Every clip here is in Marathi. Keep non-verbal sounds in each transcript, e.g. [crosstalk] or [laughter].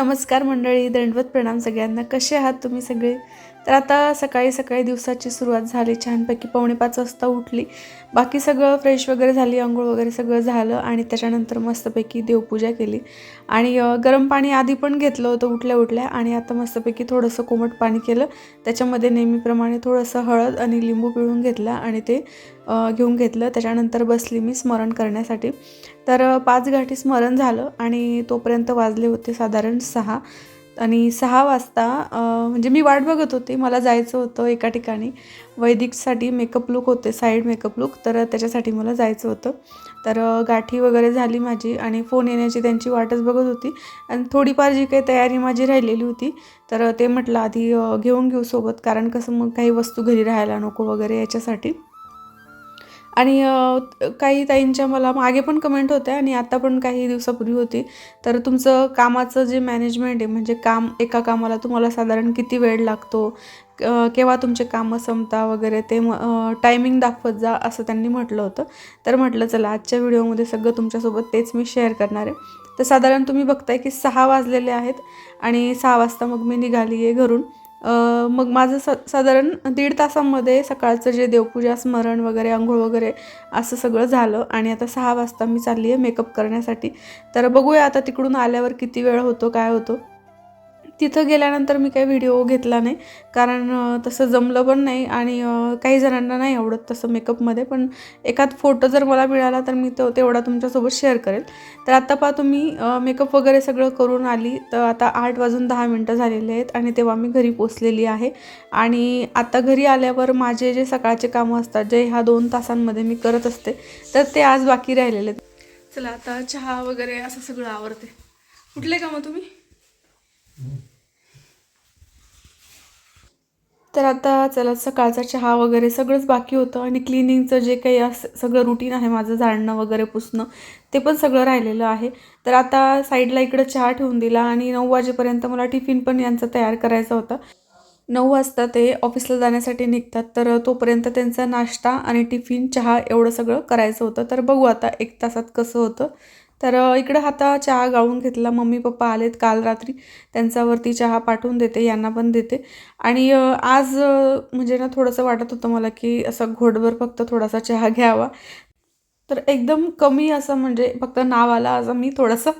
नमस्कार मंडळी दंडवत प्रणाम सगळ्यांना. कसे आहात तुम्ही सगळे? तर आता सकाळी सकाळी दिवसाची सुरुवात झाली. छानपैकी पावणे पाच वाजता उठली. बाकी सगळं फ्रेश वगैरे झाली. आंघोळ वगैरे सगळं झालं आणि त्याच्यानंतर मस्तपैकी देवपूजा केली. आणि गरम पाणी आधी पण घेतलं होतं उठल्या उठल्या आणि आता मस्तपैकी थोडंसं कोमट पाणी केलं. त्याच्यामध्ये नेहमीप्रमाणे थोडंसं हळद आणि लिंबू पिळून घेतला आणि ते घेऊन घेतलं. त्याच्यानंतर बसली मी स्मरण करण्यासाठी. तर पाच घाटी स्मरण झालं आणि तोपर्यंत वाजले होते साधारण सहा. आणि सहा वाजता म्हणजे मी वाट बघत होते. मला जायचं होतं एका ठिकाणी. वैदिकसाठी मेकअप लुक होते साईड मेकअप लुक तर त्याच्यासाठी मला जायचं होतं. तर गाठी वगैरे झाली माझी आणि फोन येण्याची त्यांची वाटच बघत होती. आणि थोडीफार जी काही तयारी माझी राहिलेली होती तर ते म्हटलं आधी घेऊन घेऊ सोबत. कारण कसं मग काही वस्तू घरी राहायला नको वगैरे याच्यासाठी. आणि काही ताईंच्या मला मागे पण कमेंट होत्या आणि आता पण काही दिवसापूर्वी होती. तर तुमचं कामाचं जे मॅनेजमेंट आहे म्हणजे काम एका कामाला तुम्हाला साधारण किती वेळ लागतो? केव्हा तुमचे कामं संपता वगैरे ते टायमिंग दाखवत जा असं त्यांनी म्हटलं होतं. तर म्हटलं चला आजच्या व्हिडिओमध्ये सगळं तुमच्यासोबत तेच मी शेअर करणार आहे. तर साधारण तुम्ही बघताय की सहा वाजलेले आहेत आणि सहा वाजता मग मी निघाली आहे घरून. मग माझं स साधारण दीड तासामध्ये सकाळचं जे देवपूजा स्मरण वगैरे आंघोळ वगैरे असं सगळं झालं आणि आता सहा वाजता मी चालली आहे मेकअप करण्यासाठी. तर बघूया आता तिकडून आल्यावर किती वेळ होतो काय होतो? तिथं गेल्यानंतर मी काही व्हिडिओ घेतला नाही. कारण तसं जमलं पण नाही आणि काही जणांना नाही आवडत तसं मेकअपमध्ये पण एखाद फोटो जर मला मिळाला तर मी तो तेवढा तुमच्यासोबत शेअर करेल. तर आत्ता पहा तुम्ही मेकअप वगैरे सगळं करून आली. तर आता आठ वाजून दहा मिनटं झालेले आहेत आणि तेव्हा मी घरी पोचलेली आहे. आणि आता घरी आल्यावर माझे जे सकाळचे कामं असतात जे ह्या दोन तासांमध्ये मी करत असते तर ते आज बाकी राहिलेले आहेत. चला आता चहा वगैरे असं सगळं आवडते कुठले का मग तुम्ही तर आता चला सकाळचा चहा वगैरे सगळंच बाकी होतं आणि क्लिनिंगचं जे काही असं सगळं रुटीन आहे माझं झाडणं वगैरे पुसणं ते पण सगळं राहिलेलं आहे. तर आता साईडला इकडं चहा ठेवून दिला आणि नऊ वाजेपर्यंत मला टिफिन पण यांचा तयार करायचा होता. नऊ वाजता ते ऑफिसला जाण्यासाठी निघतात. तर तोपर्यंत त्यांचा नाश्ता आणि टिफिन चहा एवढं सगळं करायचं होतं. तर बघू आता एक तासात कसं होतं. तर इकडं आता चहा गाळून घेतला. मम्मी पप्पा आलेत काल रात्री. त्यांच्यावरती चहा पाठवून देते यांना पण देते. आणि आज म्हणजे ना थोडंसं वाटत होतं मला की असं घोटभर फक्त थोडासा चहा घ्यावा. तर एकदम कमी असं म्हणजे फक्त नावाला असं मी थोडंसं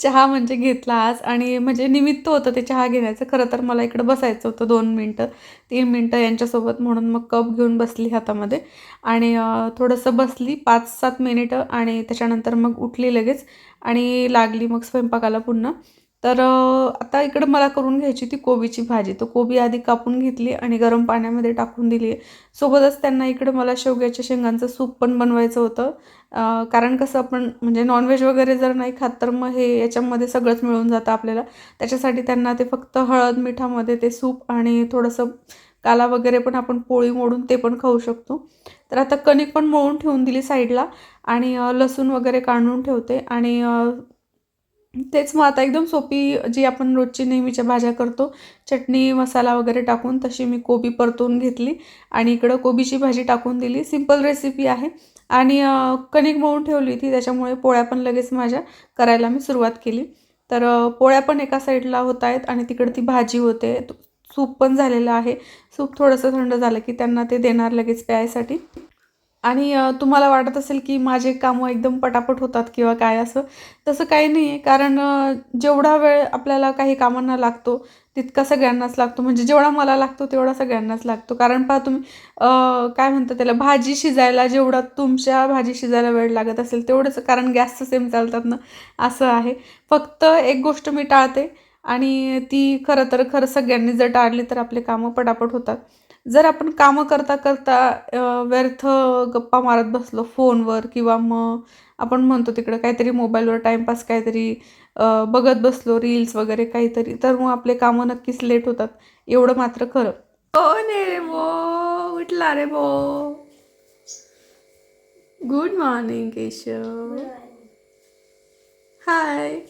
चहा म्हणजे घेतला आज. आणि म्हणजे निमित्त होतं ते चहा घेण्याचं. खरं तर मला इकडं बसायचं होतं दोन मिनटं तीन मिनटं यांच्यासोबत म्हणून मग कप घेऊन बसली हातामध्ये. आणि थोडंसं बसली पाच सात मिनिटं आणि त्याच्यानंतर मग उठली लगेच आणि लागली मग स्वयंपाकाला पुन्हा. तर आता इकडं मला करून घ्यायची ती कोबीची भाजी. तर कोबी आधी कापून घेतली आणि गरम पाण्यामध्ये टाकून दिली. सोबतच त्यांना इकडं मला शेवग्याच्या शेंगांचं सूप पण बनवायचं होतं. कारण कसं आपण म्हणजे नॉनव्हेज वगैरे जर नाही खात तर मग हे याच्यामध्ये सगळंच मिळून जातं आपल्याला. त्याच्यासाठी त्यांना ते फक्त हळद मिठामध्ये ते सूप आणि थोडंसं काला वगैरे पण आपण पोळी मोडून ते पण खाऊ शकतो. तर आता कणिक पण मळून ठेवून दिली साईडला आणि लसूण वगैरे काढून ठेवते आणि तेच मग आता एकदम सोपी जी आपण रोजची नेहमीच्या भाज्या करतो चटणी मसाला वगैरे टाकून तशी मी कोबी परतून घेतली आणि इकडं कोबीची भाजी टाकून दिली. सिंपल रेसिपी आहे. आणि कणिक मळून ठेवली होती त्याच्यामुळे पोळ्या पण लगेच माझ्या करायला मी सुरुवात केली. तर पोळ्या पण एका साईडला होत आहेत आणि तिकडं ती भाजी होते. सूप पण झालेलं आहे. सूप थोडंसं थंड झालं की त्यांना ते देणार लगेच प्यायसाठी. आणि तुम्हाला वाटत असेल की माझे कामं एकदम पटापट होतात किंवा काय असं तसं काही नाही आहे कारण जेवढा वेळ आपल्याला काही कामांना लागतो तितका सगळ्यांनाच लागतो. म्हणजे जेवढा मला लागतो तेवढा सगळ्यांनाच लागतो. कारण पहा तुम्ही काय म्हणतात त्याला भाजी शिजायला जेवढा तुमच्या भाजी शिजायला वेळ लागत असेल तेवढंच कारण गॅसचं सेम चालतात ना असं आहे. फक्त एक गोष्ट मी टाळते आणि ती खरं तर खरं सगळ्यांनी जर टाळली तर आपले कामं पटापट होतात. जर आपण कामं करता करता व्यर्थ गप्पा मारत बसलो फोनवर किंवा मग आपण म्हणतो तिकडं काहीतरी मोबाईलवर टाईमपास काहीतरी बघत बसलो रील्स वगैरे काहीतरी तर मग आपले कामं नक्कीच लेट होतात. एवढं मात्र खरं. कोण आहे रे बो उठला रे बो. Good morning Keshav. हाय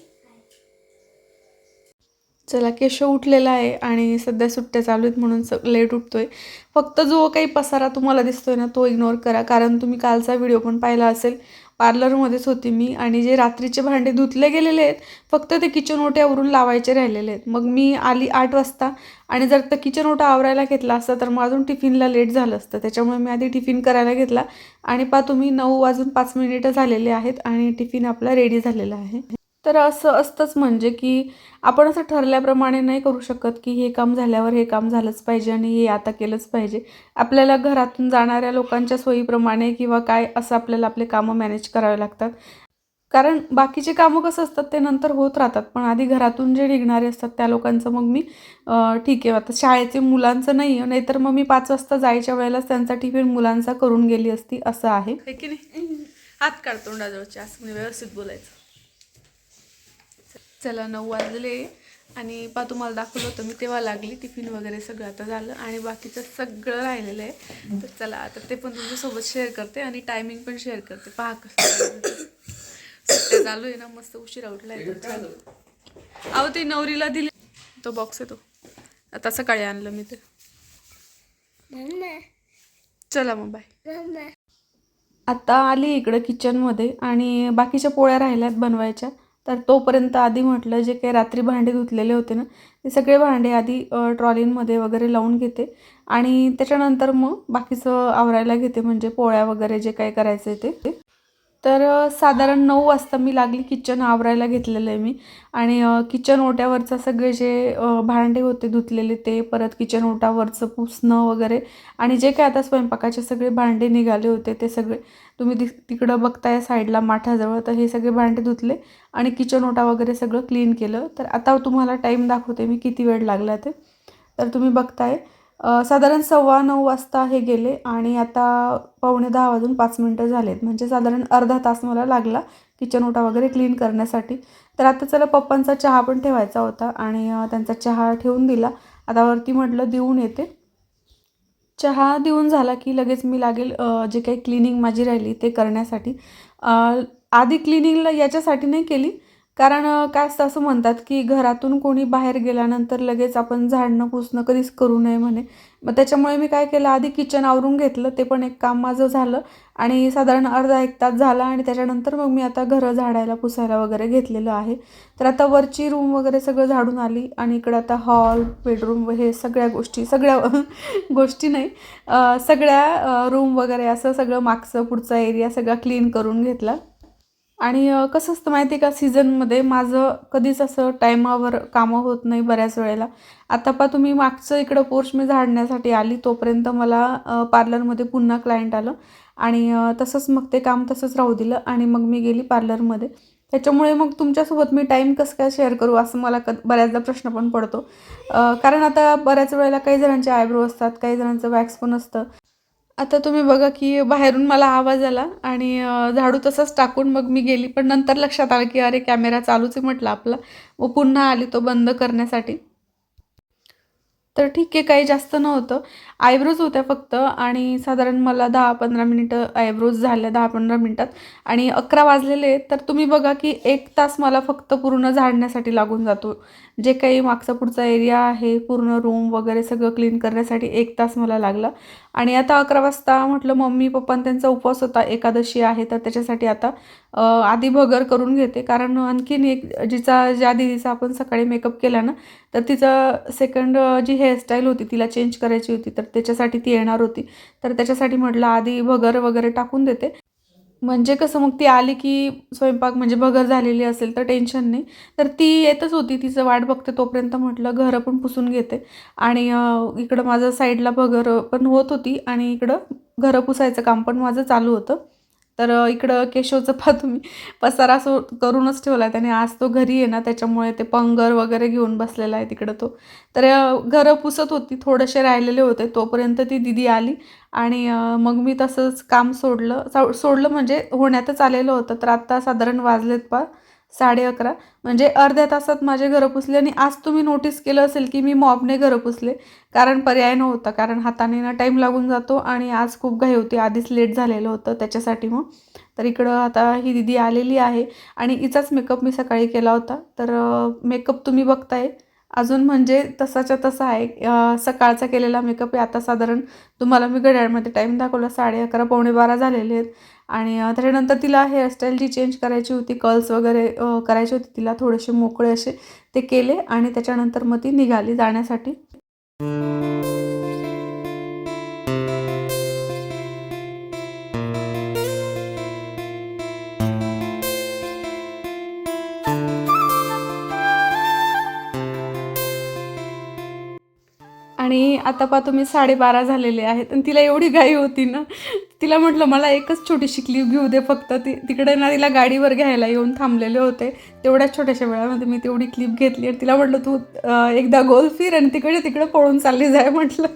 चला केशव उठलेला आहे आणि सध्या सुट्ट्या चालू आहेत म्हणून स लेट उठतोय. फक्त जो काही पसारा तुम्हाला दिसतोय ना तो इग्नोर करा. कारण तुम्ही कालचा व्हिडिओ पण पाहिला असेल. पार्लरमध्येच होती मी आणि जे रात्रीचे भांडे धुतले गेलेले आहेत फक्त ते किचन ओट्यावरून लावायचे राहिलेले आहेत. मग मी आली आठ वाजता आणि जर तर किचन ओटा आवरायला घेतला असता तर मग अजून टिफिनला लेट झालं असतं. त्याच्यामुळे मी आधी टिफिन करायला घेतला आणि पा तुम्ही नऊ वाजून पाच मिनिटं झालेले आहेत आणि टिफिन आपला रेडी झालेला आहे. तर असं असतंच म्हणजे की आपण असं ठरल्याप्रमाणे नाही करू शकत की हे काम झाल्यावर हे काम झालंच पाहिजे आणि हे आता केलंच पाहिजे. आपल्याला घरातून जाणाऱ्या लोकांच्या सोयीप्रमाणे किंवा काय असं आपल्याला आपले कामं मॅनेज करावे लागतात. कारण बाकीचे कामं कसं असतात ते नंतर होत राहतात पण आधी घरातून जे निघणारे असतात त्या लोकांचं मग मी ठीक आहे. आता शाळेचे मुलांचं नाही आहे नाहीतर मग मी पाच वाजता जायच्या वेळेलाच त्यांचा टिफिन मुलांचा करून गेली असती असं आहे. की नाही? हात काढतो तोंडाजवळचे असं व्यवस्थित बोलायचं. चला नऊ वाजले आणि पा तुम्हाला दाखवलं होतं मी तेव्हा लागली टिफिन वगैरे सगळं आता झालं आणि बाकीचं सगळं राहिलेलं आहे. तर चला आता ते पण तुमच्यासोबत शेअर करते आणि टायमिंग पण शेअर करते. पहा कसं सुट्ट्या चालू आहे ना मस्त उशिरा उठलाय तर छान. अहो ते नवरीला दिले. तो बॉक्स आहे तो. आता सकाळी आणलं मी ते. चला मग बाय आता आली इकडं किचनमध्ये आणि बाकीच्या पोळ्या राहिल्यात बनवायच्या. तर तोपर्यंत आधी म्हटलं जे काही रात्री भांडे धुतलेले होते ना ते सगळे भांडे आधी ट्रॉलींमध्ये वगैरे लावून घेते. आणि त्याच्यानंतर मग बाकीचं आवरायला घेते म्हणजे पोळ्या वगैरे जे काही करायचं आहे ते. तर साधारण नऊ वाजता मी लागली किचन आवरायला घेतलेलं आहे मी. आणि किचन ओट्यावरचं सगळे जे भांडे होते धुतलेले ते परत किचन ओटावरचं पुसणं वगैरे आणि जे काय आता स्वयंपाकाचे सगळे भांडे निघाले होते ते सगळे तुम्ही दि तिकडं बघताय साईडला माठाजवळ तर हे सगळे भांडे धुतले आणि किचन ओटा वगैरे सगळं क्लीन केलं. तर आता तुम्हाला टाईम दाखवते मी किती वेळ लागला ते. तर तुम्ही बघताय साधारण सव्वा नऊ वाजता हे गेले आणि आता पावणे दहा वाजून पाच मिनटं झालेत. म्हणजे साधारण अर्धा तास मला लागला किचन ओटा वगैरे क्लीन करण्यासाठी. तर आता चला पप्पांचा चहा पण ठेवायचा होता आणि त्यांचा चहा ठेवून दिला. आता वरती म्हटलं देऊन येते. चहा देऊन झाला की लगेच मी लागेल जे काही क्लिनिंग माझी राहिली ते करण्यासाठी. आधी क्लिनिंगला याच्यासाठी नाही केली. कारण काय असतं असं म्हणतात की घरातून कोणी बाहेर गेल्यानंतर लगेच आपण झाडणं पुसणं कधीच करू नये म्हणे. मग त्याच्यामुळे मी काय केलं आधी किचन आवरून घेतलं ते पण एक काम माझं झालं. आणि साधारण अर्धा एक तास झाला आणि त्याच्यानंतर मग मी आता घरं झाडायला पुसायला वगैरे घेतलेलं आहे. तर आता वरची रूम वगैरे सगळं झाडून आली आणि इकडं आता हॉल बेडरूम हे सगळ्या गोष्टी सगळ्या [laughs] गोष्टी नाही सगळ्या रूम वगैरे असं सगळं मागचं पुढचा एरिया सगळा क्लीन करून घेतला. आणि कसं असतं माहिती आहे का? सीझनमध्ये माझं कधीच असं टायमावर कामं होत नाही बऱ्याच वेळेला. आता पा तुम्ही मागचं इकडं पोर्च मी झाडण्यासाठी आली तोपर्यंत मला पार्लरमध्ये पुन्हा क्लायंट आलं. आणि तसंच मग ते काम तसंच राहू दिलं आणि मग मी गेली पार्लरमध्ये. त्याच्यामुळे मग तुमच्यासोबत मी टाईम कसं काय शेअर करू असं मला क बऱ्याचदा प्रश्न पण पडतो. कारण आता बऱ्याच वेळेला काही जणांचे आयब्रो असतात काही जणांचं वॅक्स पण असतं. आता तुम्ही बघा की बाहेरून मला आवाज आला आणि झाडू तसंच टाकून मग मी गेली. पण नंतर लक्षात आलं की अरे कॅमेरा चालूच आहे म्हटलं आपला. मग पुन्हा आली तो बंद करण्यासाठी. तर ठीक आहे काही जास्त नव्हतं. आयब्रोज होत्या फक्त आणि साधारण मला दहा पंधरा मिनिटं आयब्रोज झाल्या दहा पंधरा मिनटात. आणि अकरा वाजलेले तर तुम्ही बघा की एक तास मला फक्त पूर्ण झाडण्यासाठी लागून जातो. जे काही मागचा पुढचा एरिया आहे पूर्ण रूम वगैरे सगळं क्लीन करण्यासाठी एक तास मला लागला. आणि आता अकरा वाजता म्हटलं मम्मी पप्पा त्यांचा उपवास होता एकादशी आहे तर त्याच्यासाठी आता आधी भगर करून घेते. कारण आणखीन एक जिचा ज्या दिदीचा आपण सकाळी मेकअप केला ना तर तिचं सेकंड जी हेअरस्टाईल होती तिला चेंज करायची होती तर त्याच्यासाठी ती येणार होती. तर त्याच्यासाठी म्हटलं आधी भगर वगैरे टाकून देते. म्हणजे कसं मग ती आली की स्वयंपाक म्हणजे भगर झालेली असेल तर टेन्शन नाही. तर ती येतच होती तिचं वाट बघते तोपर्यंत म्हटलं घरं पण पुसून घेते. आणि इकडं माझं साईडला भगर पण होत होती आणि इकडं घरं पुसायचं काम पण माझं चालू होतं. तर इकडं केशवचं पा तुम्ही पसारा सो करूनच ठेवला आहे. त्याने आज तो घरी आहे ना त्याच्यामुळे ते पंगर वगैरे घेऊन बसलेला आहे तिकडं तो. तर घरं पुसत होती थोडेसे राहिलेले होते. तोपर्यंत ती दिदी आली. आणि मग मी तसंच काम सोडलं. सो- सोडलं म्हणजे होण्यातच आलेलं होतं तर आत्ता साधारण वाजलेत पा साडे अकरा. म्हणजे अर्ध्या तासात माझे घरं पुसले आणि आज तुम्ही नोटीस केलं असेल की मी मॉबने घरं पुसले. कारण पर्याय नव्हता कारण हाताने ना टाईम लागून जातो आणि आज खूप घाई होती आधीच लेट झालेलं होतं त्याच्यासाठी मग. तर इकडं आता ही दिदी आलेली आहे आणि हिचाच मेकअप मी सकाळी केला होता. तर मेकअप तुम्ही बघताय. अजून म्हणजे तसाच्या तसा आहे. सकाळचा केलेला मेकअप आहे. आता साधारण तुम्हाला मी घड्याळमध्ये टाईम दाखवला साडे अकरा पावणे बारा झालेले आहेत. आणि त्याच्यानंतर तिला हेअरस्टाईल जी चेंज करायची होती कर्ल्स वगैरे करायची होती तिला थोडेसे मोकळे असे ते केले आणि त्याच्यानंतर मग ती निघाली जाण्यासाठी. आणि आता पहा तुम्ही साडेबारा झालेले आहेत आणि तिला एवढी गाई होती ना. तिला म्हटलं मला एकच छोटीशी क्लिप घेऊ दे फक्त. ती तिकडे ना तिला गाडीवर घ्यायला येऊन थांबलेले होते. तेवढ्याच छोट्याशा वेळामध्ये मी तेवढी क्लिप घेतली आणि तिला म्हटलं तू एकदा गोल फिर आणि तिकडे तिकडे पळून चालली जाय म्हटलं.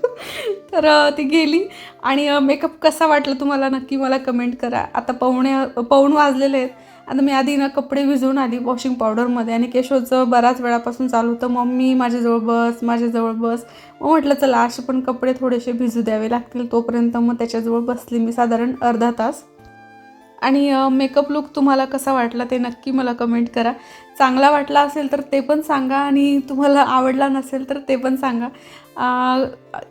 तर ती गेली. आणि मेकअप कसा वाटला तुम्हाला? नक्की मला कमेंट करा. आता पाहुणे पवून वाजलेले आहेत. आता मी आधी ना कपडे भिजवून आली वॉशिंग पावडरमध्ये आणि केशवचं बऱ्याच वेळापासून चालू होतं. मम्मी माझ्याजवळ बस माझ्याजवळ बस. मग म्हटलं चला असे पण कपडे थोडेसे भिजू द्यावे लागतील तोपर्यंत. मग त्याच्याजवळ बसली मी साधारण अर्धा तास. आणि मेकअप लुक तुम्हाला कसा वाटला ते नक्की मला कमेंट करा. चांगला वाटला असेल तर ते पण सांगा आणि तुम्हाला आवडला नसेल तर ते पण सांगा.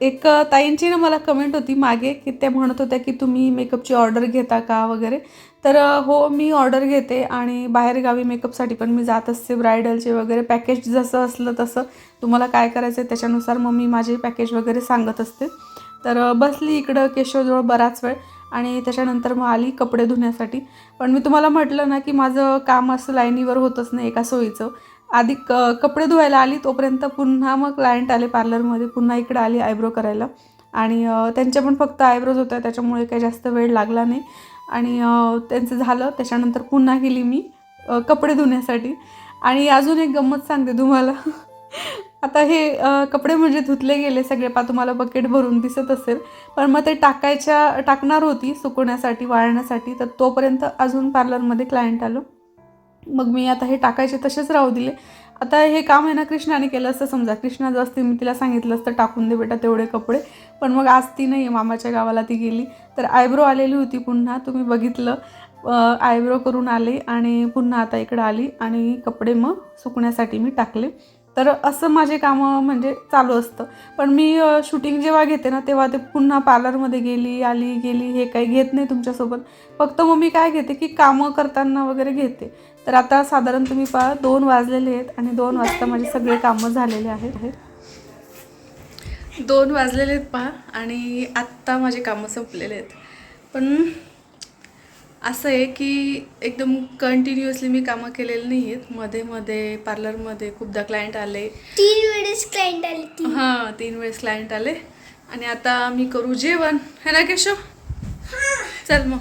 एक ताईंची ना मला कमेंट होती मागे की त्या म्हणत होत्या की तुम्ही मेकअपची ऑर्डर घेता का वगैरे. तर हो मी ऑर्डर घेते आणि बाहेरगावी मेकअपसाठी पण मी जात असते. ब्रायडलचे वगैरे पॅकेज जसं असलं तसं तुम्हाला काय करायचं आहे त्याच्यानुसार मग मी माझे पॅकेज वगैरे सांगत असते. तर बसली इकडं केशवजवळ बराच वेळ. आणि त्याच्यानंतर मग आली कपडे धुण्यासाठी. पण मी तुम्हाला म्हटलं ना की माझं काम असं लाईनीवर होतच नाही एका सोयीचं. आधी क कपडे धुवायला आली तोपर्यंत पुन्हा मग क्लायंट आले पार्लरमध्ये पुन्हा इकडे आली आयब्रो करायला. आणि त्यांच्या पण फक्त आयब्रोज होत्या त्याच्यामुळे काही जास्त वेळ लागला नाही. आणि त्यांचं झालं त्याच्यानंतर पुन्हा गेली मी कपडे धुण्यासाठी. आणि अजून एक गंमत सांगते तुम्हाला. आता हे कपडे म्हणजे धुतले गेले सगळे पा तुम्हाला बकेट भरून दिसत असेल. पण मग ते टाकायच्या टाकणार होती सुकवण्यासाठी वाळण्यासाठी तर तोपर्यंत अजून पार्लरमध्ये क्लायंट आलो. मग मी आता हे टाकायचे तसेच राहू दिले. आता हे काम आहे ना कृष्णाने केलं असतं समजा. कृष्णा जास्ती मी तिला सांगितलं असतं टाकून दे बेटा तेवढे कपडे. पण मग आज ती नाही आहे मामाच्या गावाला ती गेली. तर आयब्रो आलेली होती पुन्हा तुम्ही बघितलं. आयब्रो करून आले आणि पुन्हा आता इकडं आली आणि कपडे मग सुकण्यासाठी मी टाकले. तर असं माझे कामं म्हणजे चालू असतं. पण मी शूटिंग जेव्हा घेते ना तेव्हा ते पुन्हा पार्लरमध्ये गेली आली गेली हे काही घेत नाही तुमच्यासोबत. फक्त मग मी काय घेते की कामं करताना वगैरे घेते. तर आता साधारण तुम्ही पहा दोन वाजलेले आहेत आणि दोन वाजता माझे सगळे कामं झालेले आहेत. दोन वाजलेले आहेत पहा आणि आत्ता माझे कामं संपलेले आहेत. पण असं आहे की एकदम कंटिन्युअसली मी कामं केलेली नाही आहेत मध्ये मध्ये पार्लरमध्ये खूपदा क्लायंट आले. तीन वेळेस क्लायंट आली हां तीन वेळेस क्लायंट आले. आणि आता मी करू जेवण. है ना केशव? चल मग.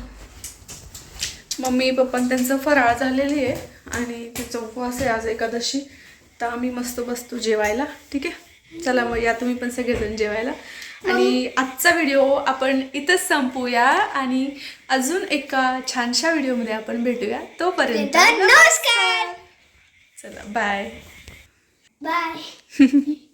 मम्मी पप्पा त्यांचं फराळ झालेली आहे. आणि त्याचा उपवास आहे आज एकादशी. तर आम्ही मस्त बसतो जेवायला. ठीक आहे? चला मग या तुम्ही पण सगळेजण जेवायला. आणि आजचा व्हिडिओ आपण इथंच संपूया आणि अजून एका छानशा व्हिडिओमध्ये आपण भेटूया. तोपर्यंत नमस्कार. चला बाय बाय [laughs]